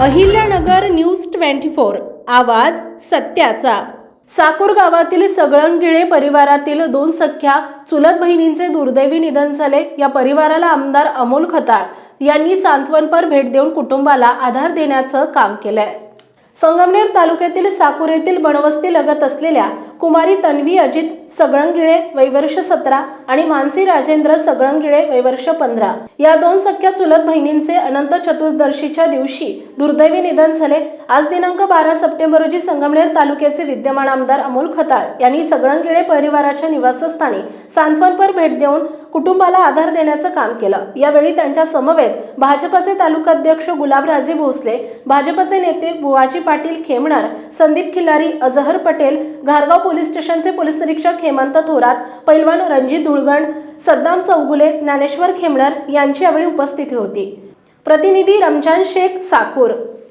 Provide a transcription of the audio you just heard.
Ahilyanagar news twenty four आवाज सत्याचा. साकूर गावातील सगळंगिळे परिवारातील दोन सख्या चुलत बहिणींचे दुर्दैवी निधन झाले. या परिवाराला आमदार अमोल खताळ यांनी सांत्वनपर भेट देऊन कुटुंबाला आधार देण्याचं काम केलंय. संगमनेर तालुक्यातील साकूर येथील बनवस्ती लगत असलेल्या कुमारी तन्वी अजित सगळंगिळे वैवर्ष सतरा आणि मानसी राजेंद्र सगळंगिळे वैवर्ष पंधरा. या दोन सख्या चुलत बहिणींचे अनंत चतुर्दशीच्या दिवशी दुर्दैवी निधन झाले. आज दिनांक बारा सप्टेंबर रोजी संगमनेर तालुक्याचे विद्यमान आमदार अमोल खताळ यांनी सगळंगिळे परिवाराच्या निवासस्थानी सांत्वनपर भेट देऊन कुटुंबाला आधार देण्याचं काम केलं. यावेळी त्यांच्या समवेत भाजपचे तालुकाध्यक्ष गुलाबराजे भोसले भाजपचे नेते बुवाजी पाटील खेमणार संदीप खिल्लारी अजहर पटेल घारगाव पोलीस स्टेशनचे पोलीस निरीक्षक हेमंत थोरात पैलवान रणजित धुळगण सद्दाम चौगुले ज्ञानेश्वर खेमणार यांची यावेळी उपस्थिती होती. प्रतिनिधी रमजान शेख साकूर.